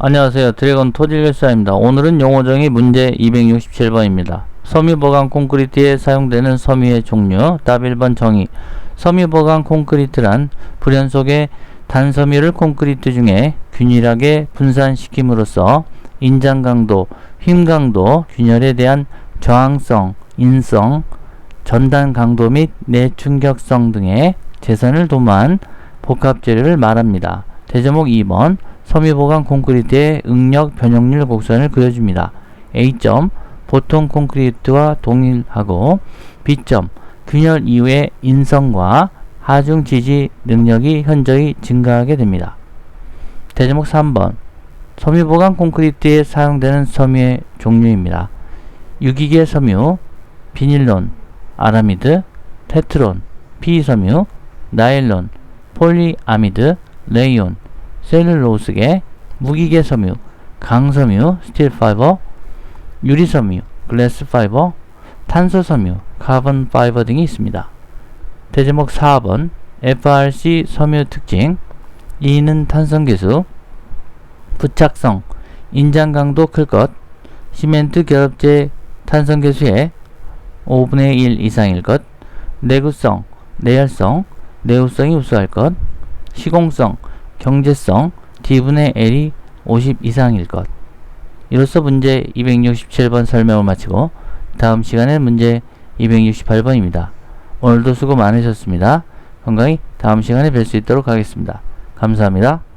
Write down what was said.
안녕하세요. 드래곤 토질결사입니다. 오늘은 용어정의 문제 267번입니다. 섬유보강 콘크리트에 사용되는 섬유의 종류 답 1번 정의 섬유보강 콘크리트란 불연 속에 단섬유를 콘크리트 중에 균일하게 분산시킴으로써 인장 강도, 힘 강도, 균열에 대한 저항성, 인성, 전단 강도 및 내충격성 등의 재선을 도모한 복합 재료를 말합니다. 대제목 2번 섬유보강 콘크리트의 응력 변형률 곡선을 그려줍니다. A점 보통 콘크리트와 동일하고 B점 균열 이후의 인성과 하중 지지 능력이 현저히 증가하게 됩니다. 대제목 3번 섬유보강 콘크리트에 사용되는 섬유의 종류입니다. 유기계 섬유, 비닐론, 아라미드, 테트론, 피섬유, 나일론, 폴리아미드, 레이온, 셀룰로스계, 무기계 섬유, 강섬유, 스틸 파이버, 유리 섬유, 글래스 파이버, 탄소 섬유, 카본 파이버 등이 있습니다. 대제목 4번 FRC 섬유 특징 2는 탄성계수 부착성, 인장 강도 클 것, 시멘트 결합제 탄성계수의 5분의 1 이상일 것, 내구성, 내열성, 내구성이 우수할 것, 시공성, 경제성, D분의 L이 50 이상일 것. 이로써 문제 267번 설명을 마치고 다음 시간에 문제 268번입니다. 오늘도 수고 많으셨습니다. 건강히 다음 시간에 뵐 수 있도록 하겠습니다. 감사합니다.